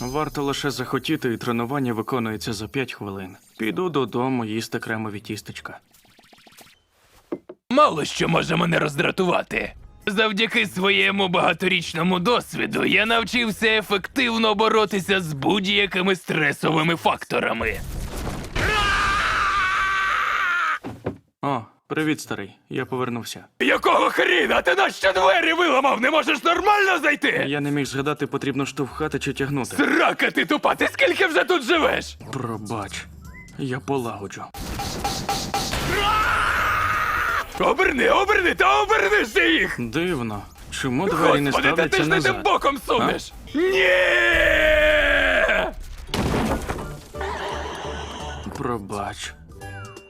Варто лише захотіти, і тренування виконується за 5 хвилин. Піду додому їсти кремові тістечка. Мало що може мене роздратувати. Завдяки своєму багаторічному досвіду я навчився ефективно боротися з будь-якими стресовими факторами. О, привіт, старий. Я повернувся. Якого хріна? Ти нащо двері виламав? Не можеш нормально зайти? Я не міг згадати, потрібно штовхати чи тягнути. Срака ти тупа, ти скільки вже тут живеш? Пробач. Я полагоджу. Оберни, оберни, та обернися їх! Дивно. Чому двері не Господи, та ти ставляться ж не тим назад? боком сунеш! Ні! Пробач.